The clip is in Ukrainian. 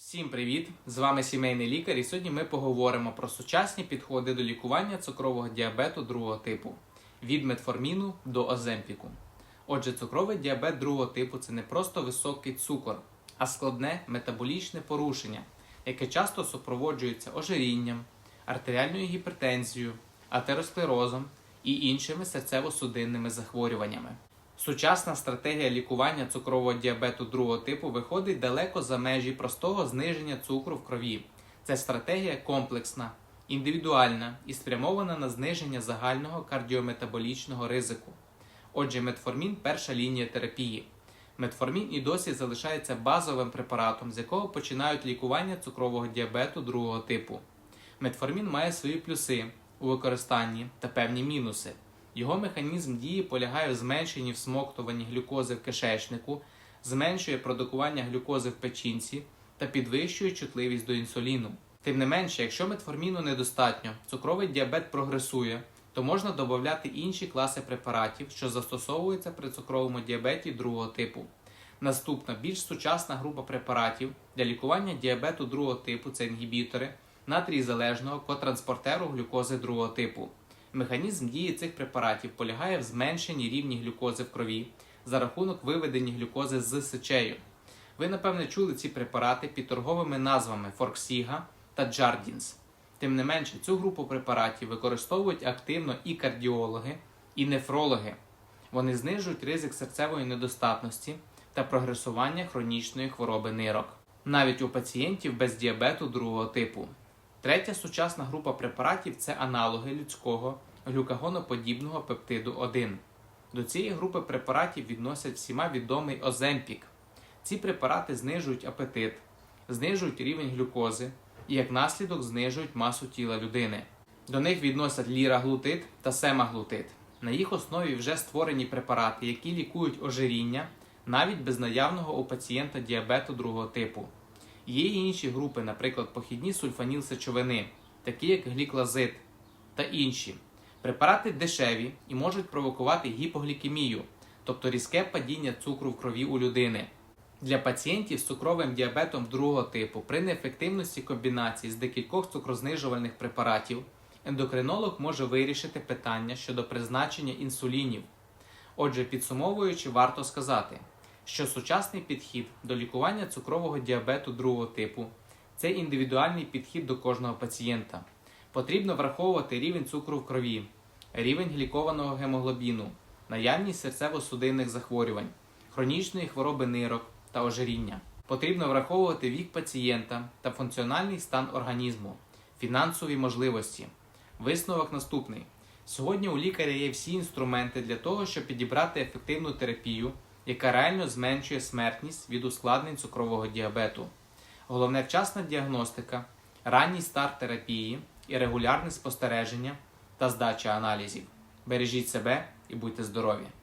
Всім привіт! З вами сімейний лікар, і сьогодні ми поговоримо про сучасні підходи до лікування цукрового діабету другого типу від метформіну до оземпіку. Отже, цукровий діабет другого типу це не просто високий цукор, а складне метаболічне порушення, яке часто супроводжується ожирінням, артеріальною гіпертензією, атеросклерозом і іншими серцево-судинними захворюваннями. Сучасна стратегія лікування цукрового діабету другого типу виходить далеко за межі простого зниження цукру в крові. Це стратегія комплексна, індивідуальна і спрямована на зниження загального кардіометаболічного ризику. Отже, метформін перша лінія терапії. Метформін і досі залишається базовим препаратом, з якого починають лікування цукрового діабету другого типу. Метформін має свої плюси у використанні та певні мінуси. Його механізм дії полягає в зменшенні всмоктуванні глюкози в кишечнику, зменшує продукування глюкози в печінці та підвищує чутливість до інсуліну. Тим не менше, якщо метформіну недостатньо, цукровий діабет прогресує, то можна додати інші класи препаратів, що застосовуються при цукровому діабеті другого типу. Наступна більш сучасна група препаратів для лікування діабету другого типу це інгібітори натрій-залежного котранспортеру глюкози другого типу. Механізм дії цих препаратів полягає в зменшенні рівні глюкози в крові за рахунок виведення глюкози з сечею. Ви, напевне, чули ці препарати під торговими назвами Форксіга та Джардінс. Тим не менше, цю групу препаратів використовують активно і кардіологи, і нефрологи. Вони знижують ризик серцевої недостатності та прогресування хронічної хвороби нирок, навіть у пацієнтів без діабету другого типу. Третя сучасна група препаратів це аналоги людського глюкагоноподібного пептиду 1. До цієї групи препаратів відносять всіма відомий Оземпік. Ці препарати знижують апетит, знижують рівень глюкози і як наслідок знижують масу тіла людини. До них відносять ліраглутид та семаглутид. На їх основі вже створені препарати, які лікують ожиріння навіть без наявного у пацієнта діабету другого типу. Є й інші групи, наприклад, похідні сульфанілсечовини, такі як гліклазид та інші. Препарати дешеві і можуть провокувати гіпоглікемію, тобто різке падіння цукру в крові у людини. Для пацієнтів з цукровим діабетом другого типу при неефективності комбінації з декількох цукрознижувальних препаратів ендокринолог може вирішити питання щодо призначення інсулінів. Отже, підсумовуючи, варто сказати, що сучасний підхід до лікування цукрового діабету другого типу це індивідуальний підхід до кожного пацієнта. Потрібно враховувати рівень цукру в крові, рівень глікованого гемоглобіну, наявність серцево-судинних захворювань, хронічної хвороби нирок та ожиріння. Потрібно враховувати вік пацієнта та функціональний стан організму, фінансові можливості. Висновок наступний: сьогодні у лікаря є всі інструменти для того, щоб підібрати ефективну терапію, яка реально зменшує смертність від ускладнень цукрового діабету. Головне вчасна діагностика, ранній старт терапії і регулярне спостереження та здача аналізів. Бережіть себе і будьте здорові!